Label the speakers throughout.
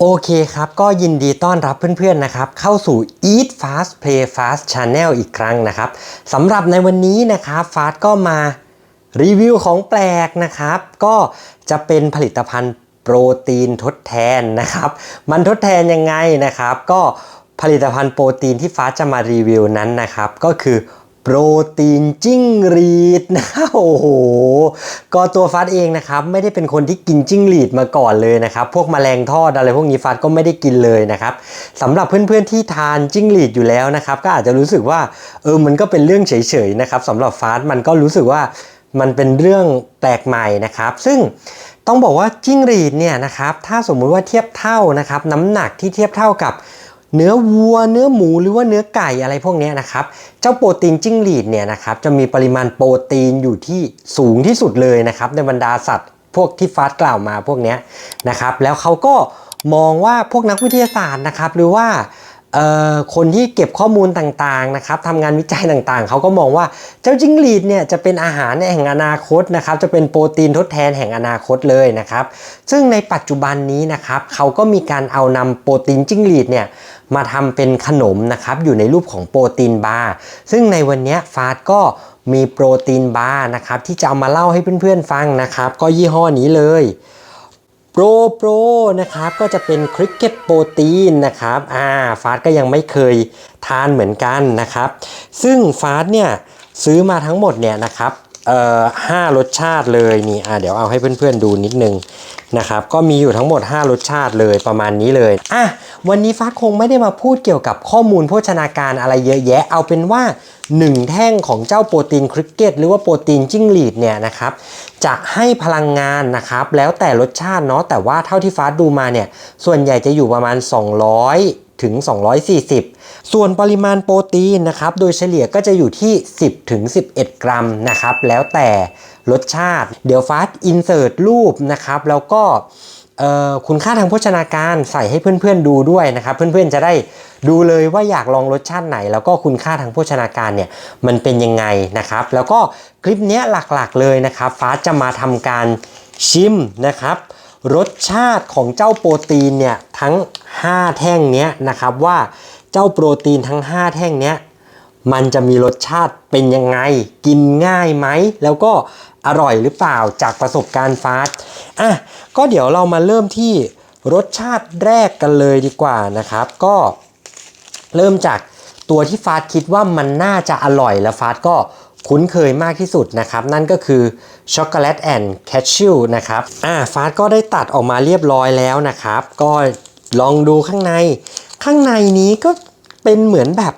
Speaker 1: โอเคครับ ก็ยินดีต้อนรับเพื่อนๆนะครับ เข้าสู่ Eat Fast Play Fast Channel อีกครั้งนะครับสำหรับในวันนี้นะครับฟาสก็มารีวิวของแปลกนะครับ ก็จะเป็นผลิตภัณฑ์โปรตีนทดแทนนะครับ มันทดแทนยังไงนะครับ ก็ผลิตภัณฑ์โปรตีนที่ฟาสจะมารีวิวนั้นนะครับ ก็คือ โปรตีนจิ้งหรีดนะโอ้โหก็ตัวฟัดเองนะครับไม่ได้เป็นคนที่กินจิ้งหรีดมาก่อนเลยนะครับพวกแมลงทอดอะไรพวกนี้ฟัดก็ไม่ได้กินเลยนะครับสำหรับเพื่อนๆที่ทานจิ้งหรีดอยู่แล้วนะครับก็อาจจะรู้สึกว่าเออมันก็เป็นเรื่องเฉยๆนะครับสำหรับฟัดมันก็รู้สึกว่ามันเป็นเรื่องแปลกใหม่นะครับ ซึ่งต้องบอกว่าจิ้งหรีดเนี่ยนะครับถ้าสมมุติว่าเทียบเท่านะครับน้ำหนักที่เทียบเท่ากับ เนื้อวัว เนื้อหมูหรือว่าเนื้อไก่อะไรพวกนี้นะครับ เจ้าโปรตีนจิ้งหรีดเนี่ยนะครับจะมีปริมาณโปรตีนอยู่ที่สูงที่สุดเลยนะครับในบรรดาสัตว์พวกที่ฟาสกล่าวมาพวกนี้นะครับ แล้วเขาก็มองว่าพวกนักวิทยาศาสตร์นะครับ หรือว่าคนที่เก็บข้อมูลต่างๆนะครับทำงานวิจัยต่างๆ เขาก็มองว่าเจ้าจิ้งหรีดเนี่ยจะเป็นอาหารแห่งอนาคตนะครับ จะเป็นโปรตีนทดแทนแห่งอนาคตเลยนะครับ ซึ่งในปัจจุบันนี้นะครับเขาก็มีการเอานำโปรตีนจิ้งหรีดเนี่ย มาทำเป็นขนมนะครับอยู่ในรูปของโปรตีนบาร์ซึ่งในวันนี้ฟาสก็มีโปรตีนบาร์นะครับที่จะเอามาเล่าให้เพื่อนๆฟังนะครับ ก็ยี่ห้อนี้เลยโปรโปรนะครับก็จะเป็นคริกเก็ตโปรตีนนะครับอ่าฟาสก็ยังไม่เคยทานเหมือนกันนะครับ ซึ่งฟาสเนี่ยซื้อมาทั้งหมดเนี่ยนะครับเอ่อห้ารสชาติเลยนี่อ่าเดี๋ยวเอาให้เพื่อนๆดูนิดนึง นะครับก็มีอยู่ทั้งหมด 5 รสชาติเลยประมาณนี้เลยอะวันนี้ฟ้าคงไม่ได้มาพูดเกี่ยวกับข้อมูลโภชนาการอะไรเยอะแยะ เอาเป็นว่า 1 แท่งของเจ้าโปรตีนคริกเก็ตหรือว่าโปรตีนจิ้งหรีดเนี่ยนะครับจะให้พลังงานนะครับแล้วแต่รสชาติเนาะแต่ว่าเท่าที่ฟ้าดูมาเนี่ยส่วนใหญ่จะอยู่ประมาณ 200 ถึง 240 ส่วนปริมาณโปรตีนนะครับ โดยเฉลี่ยก็จะอยู่ที่ 10ถึง11 กรัมนะครับ แล้วแต่รสชาติ เดี๋ยวฟาสอินเสิร์ตรูปนะครับ แล้วก็คุณค่าทางโภชนาการใส่ให้เพื่อนๆดูด้วยนะครับ เพื่อนๆจะได้ดูเลยว่าอยากลองรสชาติไหน แล้วก็คุณค่าทางโภชนาการเนี่ยมันเป็นยังไงนะครับ แล้วก็คลิปนี้หลักๆเลยนะครับ ฟ้าจะมาทำการชิมนะครับ รสชาติของเจ้าโปรตีนเนี่ยทั้ง 5 แท่งเนี้ยนะครับว่าเจ้าโปรตีนทั้ง 5 แท่งเนี้ยมันจะมีรสชาติเป็นยังไง กินง่ายไหม แล้วก็อร่อยหรือเปล่าจากประสบการณ์ฟาสอะก็เดี๋ยวเรามาเริ่มที่รสชาติแรกกันเลยดีกว่านะครับ ก็เริ่มจากตัวที่ฟาสคิดว่ามันน่าจะอร่อยและฟาสก็ คุ้นเคยมากที่สุดนะครับ นั่นก็คือช็อกโกแลตแอนด์แคชชิวนะครับอ่าฟาสก็ได้ตัดออกมาเรียบร้อยแล้วนะครับ ก็ลองดูข้างใน ข้างในนี้ก็เป็นเหมือนแบบ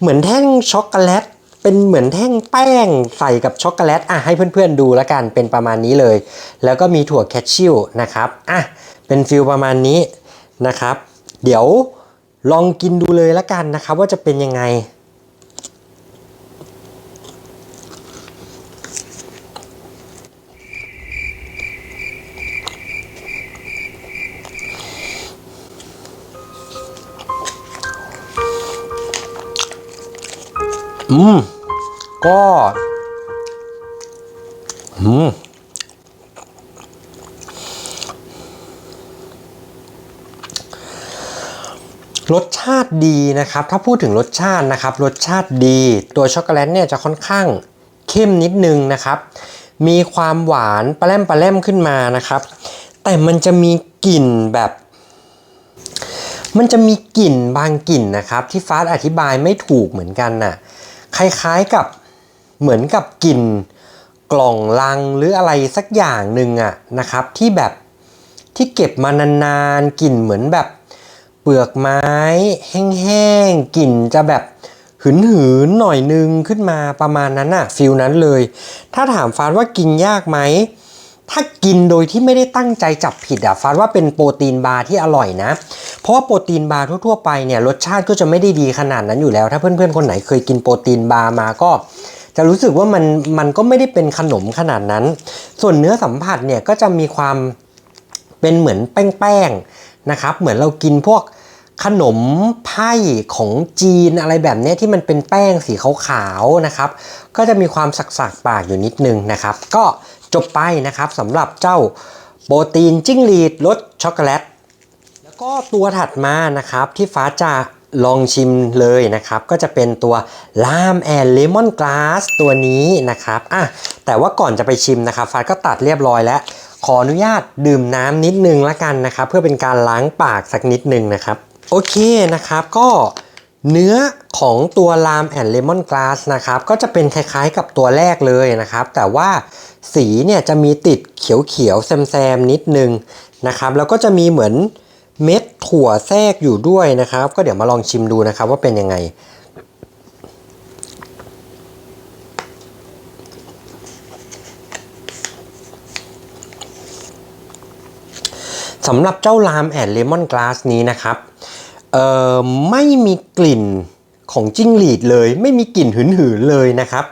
Speaker 1: เหมือนแท่งช็อกโกแลตเป็นเหมือนแท่งแป้งใส่กับช็อกโกแลตอะให้เพื่อนๆดูแล้วกันเป็นประมาณนี้เลย แล้วก็มีถั่วแคชชิวนะครับอะเป็นฟิลประมาณนี้นะครับ เดี๋ยวลองกินดูเลยแล้วกันนะครับ ว่าจะเป็นยังไง อืม ก็ อืม รสชาติดีนะครับ ถ้าพูดถึงรสชาตินะครับ รสชาติดี ตัวช็อกโกแลตเนี่ยจะค่อนข้างเข้มนิดนึงนะครับ มีความหวานปลาแรมปลาแรมขึ้นมานะครับ แต่มันจะมีกลิ่นแบบ มันจะมีกลิ่นบางกลิ่นนะครับ ที่ฟ้าอธิบายไม่ถูกเหมือนกันน่ะ คล้ายๆกับเหมือนกับกลิ่นกล่องลังหรืออะไรสักอย่างหนึ่งอะนะครับที่แบบที่เก็บมานานๆกลิ่นเหมือนแบบเปลือกไม้แห้งๆกลิ่นจะแบบหืนๆหน่อยนึงขึ้นมาประมาณนั้นอะฟิลนั้นเลย ถ้าถามฟานว่ากินยากไหม ถ้ากินโดยที่ไม่ได้ตั้งใจจับผิดอะฟานว่าเป็นโปรตีนบาร์ที่อร่อยนะ เพราะว่าโปรตีนบาร์ทั่วๆไปเนี่ยรสชาติก็จะไม่ได้ดีขนาดนั้นอยู่แล้ว ถ้าเพื่อนๆคนไหนเคยกินโปรตีนบาร์มาก็จะรู้สึกว่ามันมันก็ไม่ได้เป็นขนมขนาดนั้น ส่วนเนื้อสัมผัสเนี่ยก็จะมีความเป็นเหมือนแป้งๆนะครับ เหมือนเรากินพวกขนมไพ่ของจีนอะไรแบบนี้ที่มันเป็นแป้งสีขาวๆนะครับ ก็จะมีความสักๆปากอยู่นิดนึงนะครับ ก็ จบไปนะครับสำหรับเจ้าโปรตีนจิ้งหรีดรสช็อกโกแลต แล้วก็ตัวถัดมานะครับที่ฟ้าจะลองชิมเลยนะครับ ก็จะเป็นตัวลามแอนเลมอนกลาสตัวนี้นะครับอะแต่ว่าก่อนจะไปชิมนะครับฟ้าก็ตัดเรียบร้อยแล้ว ขออนุญาตดื่มน้ำนิดนึงละกันนะครับ เพื่อเป็นการล้างปากสักนิดนึงนะครับ โอเคนะครับก็ เนื้อของตัวลามแอนเลมอนกลาสนะครับก็จะเป็นคล้ายๆกับตัวแรกเลยนะครับ แต่ว่าสีเนี่ยจะมีติดเขียวๆแซมๆนิดนึงนะครับ แล้วก็จะมีเหมือนเม็ดถั่วแทรกอยู่ด้วยนะครับ ก็เดี๋ยวมาลองชิมดูนะครับว่าเป็นยังไง สำหรับเจ้าลามแอนเลมอนกลาสนี้นะครับ เอ่อไม่มีกลิ่นของจิ้งหรีดเลย ไม่มีกลิ่นหืนๆเลยนะครับ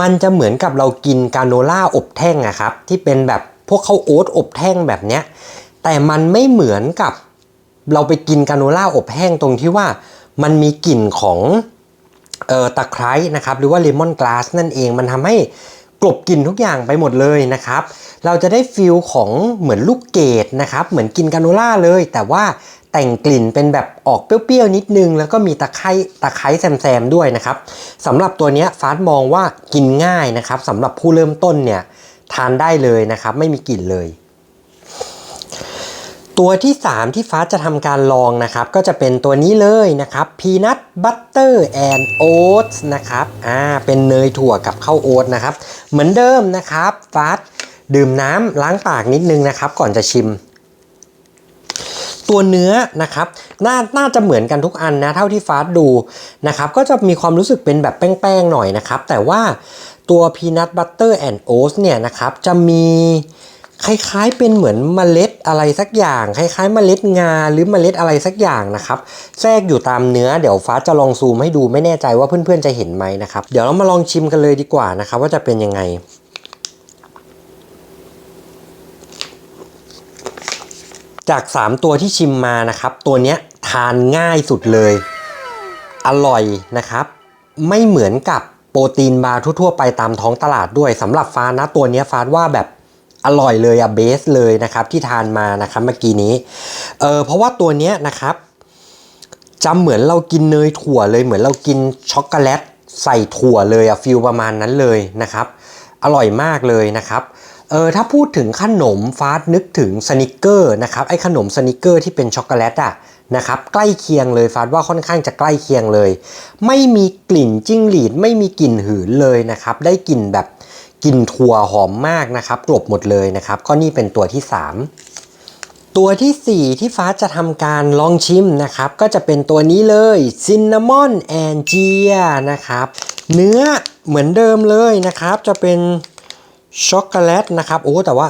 Speaker 1: มันจะเหมือนกับเรากินกาโนล่าอบแท่งอะครับ ที่เป็นแบบพวกข้าวโอ๊ตอบแท่งแบบเนี้ยแต่มันไม่เหมือนกับเราไปกินกาโนล่าอบแห้งตรงที่ว่ามันมีกลิ่นของออตะไคร้นะครับ หรือว่าเลมอนกลาสนั่นเองมันทำให้กลบกลิ่นทุกอย่างไปหมดเลยนะครับ เราจะได้ฟิลของเหมือนลูกเกดนะครับ เหมือนกินกาโนล่าเลย แต่ว่า แต่งกลิ่นเป็นแบบออกเปรี้ยวๆนิดนึง แล้วก็มีตะไคร้ตะไคร้แซมๆด้วยนะครับสำหรับตัวนี้ฟาสมองว่ากินง่ายนะครับสำหรับผู้เริ่มต้นเนี่ยทานได้เลยนะครับ ไม่มีกลิ่นเลย ตัวที่ 3 ที่ฟ้าจะทำการลองนะครับ ก็จะเป็นตัวนี้เลยนะครับ Peanut Butter and Oats นะครับอ่าเป็นเนยถั่วกับข้าวโอ๊ตนะครับ เหมือนเดิมนะครับฟ้าดื่มน้ำล้างปากนิดนึงนะครับ ก่อนจะชิม ตัวเนื้อนะครับนาน่าจะเหมือนกันทุกอันนะเท่าที่ฟาสดูนะครับก็จะมีความรู้สึกเป็นแบบแป้งๆหน่อยนะครับแต่ว่าตัว Peanut Butter and Oats เนี่ยนะครับจะมีคล้ายๆเป็นเหมือนเมล็ดอะไรสักอย่าง คล้ายๆ เมล็ดงาหรือเมล็ดอะไรสักอย่างนะครับแทรกอยู่ตามเนื้อเดี๋ยวฟ้าจะลองซูมให้ดูไม่แน่ใจว่าเพื่อนๆจะเห็นไหมนะครับเดี๋ยวเรามาลองชิมกันเลยดีกว่านะครับว่าจะเป็นยังไง จาก 3 ตัวที่ชิมมานะครับ ตัวเนี้ยทานง่ายสุดเลย อร่อยนะครับ ไม่เหมือนกับโปรตีนบาร์ทั่วๆไปตามท้องตลาดด้วยสำหรับฟ้านะตัวเนี้ยฟ้าว่าแบบอร่อยเลยอะเบสเลยนะครับที่ทานมานะครับเมื่อกี้นี้เออเพราะว่าตัวเนี้ยนะครับจำเหมือนเรากินเนยถั่วเลยเหมือนเรากินช็อกโกแลตใส่ถั่วเลยอะฟิลประมาณนั้นเลยนะครับ อร่อยมากเลยนะครับ เออถ้าพูดถึงขนมฟาสนึกถึงสนิกเกอร์นะครับไอ้ขนมสนิกเกอร์ที่เป็นช็อกโกแลตอะนะครับใกล้เคียงเลยฟาสว่าค่อนข้างจะใกล้เคียงเลย ไม่มีกลิ่นจิ้งหรีด ไม่มีกลิ่นหืนเลยนะครับได้กลิ่นแบบกลิ่นถั่วหอมมากนะครับกลบหมดเลยนะครับก็นี่เป็นตัวที่ 3 ตัวทีสี่4 ที่ฟ้าจะทำการลองชิมนะครับก็จะเป็นตัวนี้เลยซินนามอนแอนเจียนะครับเนื้อเหมือนเดิมเลยนะครับจะเป็น ช็อกโกแลตนะครับโอ้แต่ว่า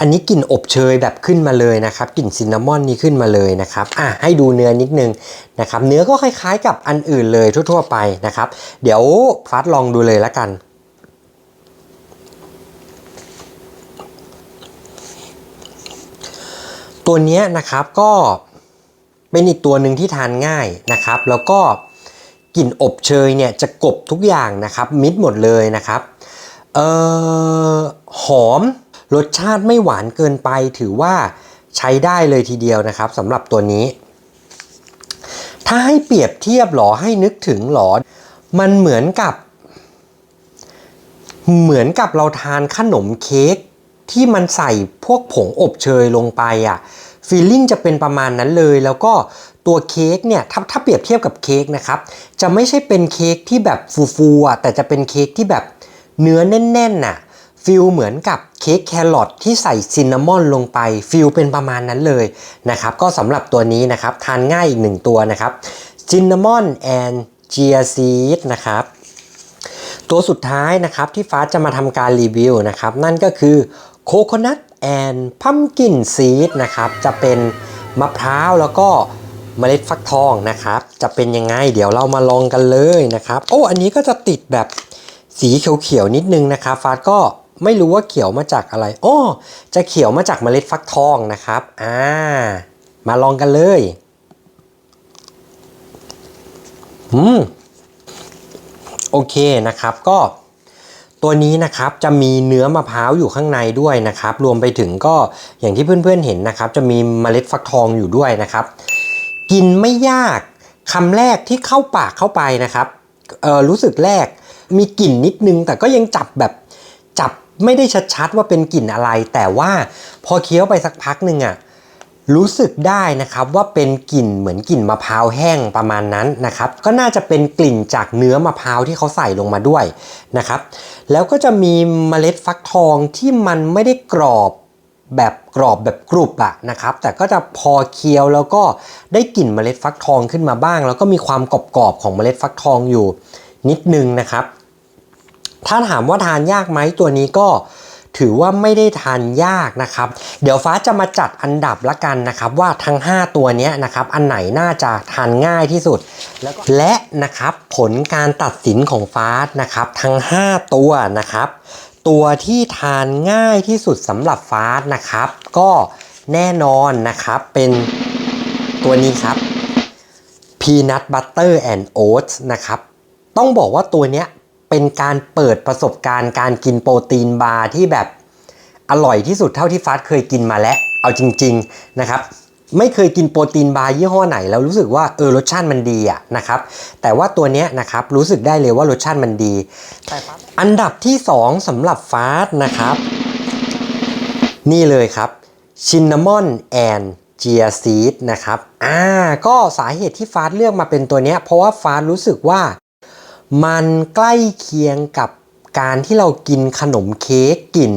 Speaker 1: อันนี้กลิ่นอบเชยแบบขึ้นมาเลยนะครับกลิ่นซินนามอนนี่ขึ้นมาเลยนะครับอะให้ดูเนื้อนิดนึงนะครับเนื้อก็คล้ายๆกับอันอื่นเลยทั่วๆไปนะครับ เดี๋ยวฟัดลองดูเลยละกันตัวนี้นะครับก็เป็นอีกตัวหนึ่งที่ทานง่ายนะครับ แล้วก็กลิ่นอบเชยเนี่ยจะกบทุกอย่างนะครับมิดหมดเลยนะครับเออ อม รสชาติไม่หวานเกินไปถือว่าใช้ได้เลยทีเดียวนะครับสำหรับตัวนี้ ถ้าให้เปรียบเทียบหรอให้นึกถึงหรอ มันเหมือนกับ เหมือนกับเราทานขนมเค้กที่มันใส่พวกผงอบเชยลงไปอะ่ะฟีลลิ่งจะเป็นประมาณนั้นเลย แล้วก็ตัวเค้กเนี่ยถ้าถ้าเปรียบเทียบกับเค้กนะครับจะไม่ใช่เป็นเค้กที่แบบฟูๆอะแต่จะเป็นเค้กที่แบบเนื้อแน่นๆน่ะ ฟิลเหมือนกับเค้กแครอทที่ใส่ซินนามอนลงไปฟิลเป็นประมาณนั้นเลยนะครับก็สำหรับตัวนี้นะครับทานง่ายอีกหนึ่งตัวนะครับซินนามอนแอนเจียซีดนะครับตัวสุดท้ายนะครับที่ฟ้าจะมาทำการรีวิวนะครับนั่นก็คือโคโคนัทแอนพัมกินซีดนะครับจะเป็นมะพร้าวแล้วก็เมล็ดฟักทองนะครับจะเป็นยังไงเดี๋ยวเรามาลองกันเลยนะครับ โอ้อันนี้ก็จะติดแบบสีเขียวๆนิดนึงนะครับฟ้าก็ ไม่รู้ว่าเขียวมาจากอะไรโอ้จะเขียวมาจากเมล็ดฟักทองนะครับ อ่า มาลองกันเลยอืมโอเคนะครับก็ตัวนี้นะครับจะมีเนื้อมะพร้าวอยู่ข้างในด้วยนะครับ รวมไปถึงก็อย่างที่เพื่อนๆเห็นนะครับ จะมีเมล็ดฟักทองอยู่ด้วยนะครับ กินไม่ยากคำแรกที่เข้าปากเข้าไปนะครับเออรู้สึกแรกมีกลิ่นนิดนึงแต่ก็ยังจับแบบจับ ไม่ได้ชัดๆว่าเป็นกลิ่นอะไร แต่ว่าพอเคี้ยวไปสักพักหนึ่งอะรู้สึกได้นะครับว่าเป็นกลิ่นเหมือนกลิ่นมะพร้าวแห้งประมาณนั้นนะครับก็น่าจะเป็นกลิ่นจากเนื้อมะพร้าวที่เขาใส่ลงมาด้วยนะครับแล้วก็จะมีเมล็ดฟักทองที่มันไม่ได้กรอบแบบกรอบแบบกรุบอะนะครับแต่ก็จะพอเคี้ยวแล้วก็ได้กลิ่นเมล็ดฟักทองขึ้นมาบ้าง แล้วก็มีความกรอบๆของเมล็ดฟักทองอยู่นิดนึงนะครับ ถ้าถามว่าทานยากไหมตัวนี้ก็ถือว่าไม่ได้ทานยากนะครับ เดี๋ยวฟ้าจะมาจัดอันดับละกันนะครับ ว่าทั้ง 5 ตัวนี้นะครับ อันไหนน่าจะทานง่ายที่สุด แล้วก็และนะครับผลการตัดสินของฟ้านะครับ ทั้ง 5 ตัวนะครับ ตัวที่ทานง่ายที่สุดสำหรับฟ้านะครับ ก็แน่นอนนะครับเป็นตัวนี้ครับ Peanut Butter and Oats นะครับ ต้องบอกว่าตัวเนี้ย เป็นการเปิดประสบการณ์การกินโปรตีนบาร์ที่แบบอร่อยที่สุดเท่าที่ฟาสเคยกินมาแล้ว เอาจริง ๆนะครับ ไม่เคยกินโปรตีนบาร์ยี่ห้อไหน แล้วรู้สึกว่าเออรสชาติมันดีอะนะครับแต่ว่าตัวเนี้ยนะครับรู้สึกได้เลยว่ารสชาติมันดีอันดับที่ 2สำหรับฟาสนะครับ นี่เลยครับชินนามอนแอนเจียซีดนะครับ อ่า ก็สาเหตุที่ฟาสเลือกมาเป็นตัวเนี้ยเพราะว่าฟาสรู้สึกว่า มันใกล้เคียงกับการที่เรากินขนมเค้กกลิ่น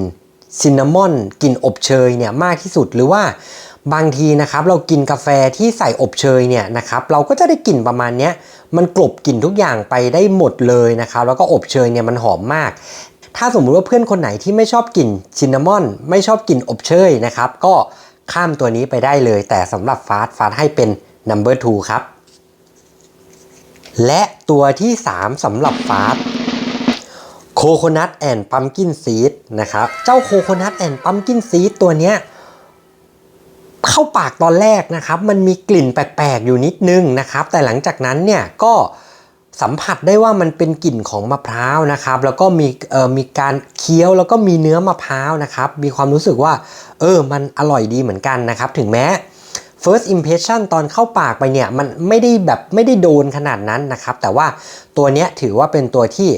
Speaker 1: ซินนามอนกลิ่นอบเชยเนี่ยมากที่สุดหรือว่าบางทีนะครับเรากินกาแฟที่ใส่อบเชยเนี่ยนะครับเราก็จะได้กลิ่นประมาณนี้มันกลบกลิ่นทุกอย่างไปได้หมดเลยนะครับแล้วก็อบเชยเนี่ยมันหอมมาก ถ้าสมมุติว่าเพื่อนคนไหนที่ไม่ชอบกลิ่นซินนามอน ไม่ชอบกลิ่นอบเชยนะครับก็ข้ามตัวนี้ไปได้เลย แต่สำหรับฟาสฟาสให้เป็น number 2 ครับ และ ตัวที่ 3สำหรับฟาสโคโคนัทแอนด์พัมกินซีดนะครับ เจ้าโคโคนัทแอนด์พัมกินซีดตัวเนี้ยเข้าปากตอนแรกนะครับ มันมีกลิ่นแปลกๆอยู่นิดนึงนะครับ แต่หลังจากนั้นเนี่ยก็สัมผัสได้ว่ามันเป็นกลิ่นของมะพร้าวนะครับ แล้วก็มีเอ่อมีการเคี้ยวแล้วก็มีเนื้อมะพร้าวนะครับ มีความรู้สึกว่า เออ มันอร่อยดีเหมือนกันนะครับ ถึงแม้ first impression ตอนเข้าปากไปเนี่ยมันไม่ได้แบบไม่ได้โดนขนาดนั้นนะครับ แต่ว่าตัวเนี้ยถือว่าเป็นตัวที่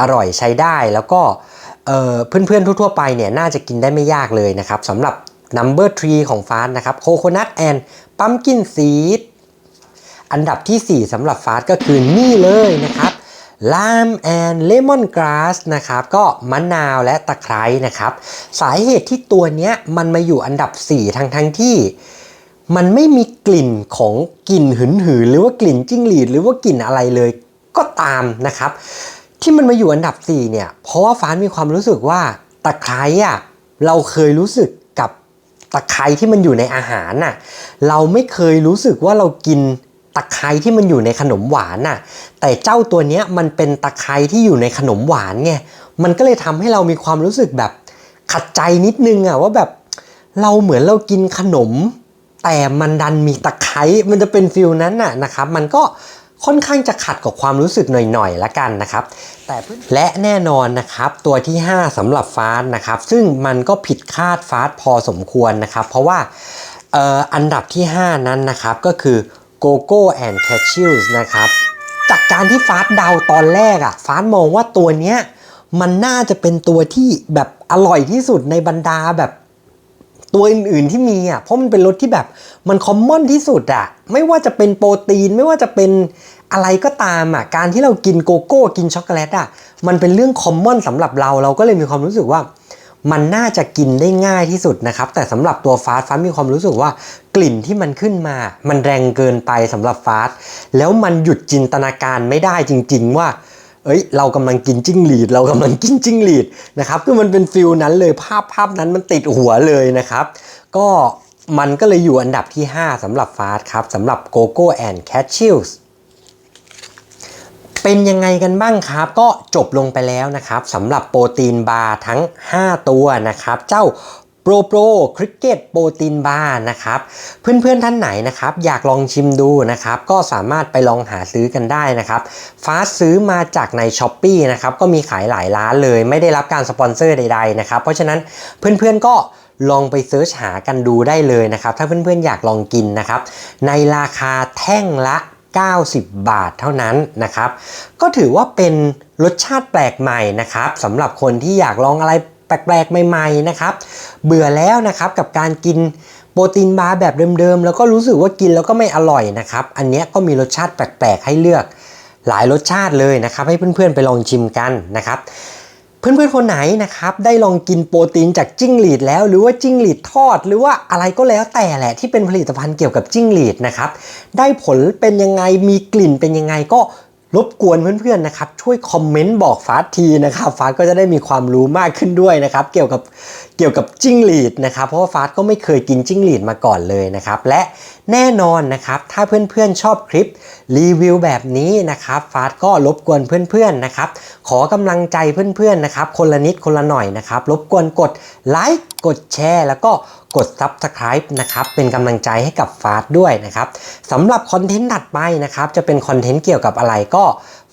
Speaker 1: อร่อยใช้ได้แล้วก็เอ่อเพื่อนๆทั่วๆไปเนี่ยน่าจะกินได้ไม่ยากเลยนะครับสำหรับ number 3 ของฟาสนะครับ coconut and pumpkin seed อันดับทีสี่4สำหรับฟาสก็คือนี่เลยนะครับลามแอนเลมอนกราสนะครับก็มะนาวและตะไคร้นะครับ สาเหตุที่ตัวเนี้ยมันมาอยู่อันดับ 4 ทั้งทั้งที่ มันไม่มีกลิ่นของกลิ่นหืนหืนหรือว่ากลิ่นจิ้งหรีด หรือว่ากลิ่นอะไรเลยก็ตามนะครับ ที่มันมาอยู่อันดับ 4 เนี่ย เพราะว่าฟ้านมีความรู้สึกว่าตะไคร้อะเราเคยรู้สึกกับตะไคร้ที่มันอยู่ในอาหารน่ะเราไม่เคยรู้สึกว่าเรากินตะไคร้ที่มันอยู่ในขนมหวานน่ะ แต่เจ้าตัวเนี้ยมันเป็นตะไคร้ที่อยู่ในขนมหวานไงมันก็เลยทำให้เรามีความรู้สึกแบบขัดใจนิดนึงอะว่าแบบเราเหมือนเรากินขนม แต่มันดันมีตะไคร้มันจะเป็นฟิลนั้นน่ะนะครับ มันก็ค่อนข้างจะขัดกับความรู้สึกหน่อยๆละกันนะครับ แต่และแน่นอนนะครับ ตัวที่ 5สำหรับฟาสนะครับ ซึ่งมันก็ผิดคาดฟาสพอสมควรนะครับ เพราะว่าเอ่ออันดับที่ 5 นั้นนะครับ ก็คือโกโก้แอนด์แคชชิลส์นะครับ จากการที่ฟาสเดาตอนแรกอะฟาสมองว่าตัวเนี้ยมันน่าจะเป็นตัวที่แบบอร่อยที่สุดในบรรดาแบบ ตัวอื่น ๆที่มีอะเพราะมันเป็นรสที่แบบมันคอมมอนที่สุดอะไม่ว่าจะเป็นโปรตีนไม่ว่าจะเป็นอะไรก็ตามอะการที่เรากินโกโก้กินช็อกโกแลตอะมันเป็นเรื่องคอมมอนสำหรับเราเราก็เลยมีความรู้สึกว่า มันน่าจะกินได้ง่ายที่สุดนะครับ แต่สำหรับตัวฟาสต์ฟาสมีความรู้สึกว่ากลิ่นที่มันขึ้นมา มันแรงเกินไปสำหรับฟาสแล้วมันหยุดจินตนาการไม่ได้จริง ๆ ว่า เอ้ยเรากำลังกินจิ้งหรีด เรากำลังกินจิ้งหรีดนะครับคือมันเป็นฟิลนั้นเลยภาพภาพนั้นมันติดหัวเลยนะครับ ก็มันก็เลยอยู่อันดับที่ 5สำหรับฟาสครับสำหรับโกโก้แอนด์แคชชิลส์เป็นยังไงกันบ้างครับ ก็จบลงไปแล้วนะครับสำหรับโปรตีนบาร์ทั้ง 5 ตัวนะครับ เจ้า โปรโปรคริกเก็ตโปรตีนบาร์นะครับ เพื่อนๆท่านไหนนะครับอยากลองชิมดูนะครับ ก็สามารถไปลองหาซื้อกันได้นะครับฟ้าซื้อมาจากใน s h อ p e e นะครับก็มีขายหลายร้านเลย ไม่ได้รับการสปอนเซอร์ใดๆนะครับ เพราะฉะนั้นเพื่อนๆก็ลองไปเซิร์ชหากันดูได้เลยนะครับ ถ้าเพื่อนๆอยากลองกินนะครับ ในราคาแท่งละ 90 บาทเท่านั้นนะครับ ก็ถือว่าเป็นรสชาติแปลกใหม่นะครับสำหรับคนที่อยากลองอะไรแปลกๆ ใหม่ๆนะครับ เบื่อแล้วนะครับกับการกินโปรตีนบาร์แบบเดิมๆ แล้วก็รู้สึกว่ากินแล้วก็ไม่อร่อยนะครับ อันนี้ก็มีรสชาติแปลกๆ ให้เลือกหลายรสชาติเลยนะครับ ให้เพื่อนๆไปลองชิมกันนะครับ เพื่อนๆคนไหนนะครับได้ลองกินโปรตีนจากจิ้งหรีดแล้ว หรือว่าจิ้งหรีดทอด หรือว่าอะไรก็แล้วแต่แหละที่เป็นผลิตภัณฑ์เกี่ยวกับจิ้งหรีดนะครับ ได้ผลเป็นยังไงมีกลิ่นเป็นยังไงก็ รบกวนเพื่อนๆนะครับช่วยคอมเมนต์บอกฟาสทีนะครับฟาสก็จะได้มีความรู้มากขึ้นด้วยนะครับ เกี่ยวกับเกี่ยวกับจิ้งหรีดนะครับ เพราะว่าฟาสก็ไม่เคยกินจิ้งหรีดมาก่อนเลยนะครับ และแน่นอนนะครับ ถ้าเพื่อนๆชอบคลิปรีวิวแบบนี้นะครับฟาสก็รบกวนเพื่อนๆนะครับ ขอกำลังใจเพื่อนๆนะครับ คนละนิดคนละหน่อยนะครับ รบกวนกดไลค์กดแชร์ แล้วก็ กด Subscribe นะครับเป็นกำลังใจให้กับฟาสด้วยนะครับสำหรับคอนเทนต์ถัดไปนะครับจะเป็นคอนเทนต์เกี่ยวกับอะไรก็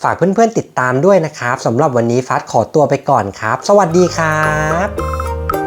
Speaker 1: ฝากเพื่อนๆติดตามด้วยนะครับสำหรับวันนี้ฟาสขอตัวไปก่อนครับ สวัสดีครับ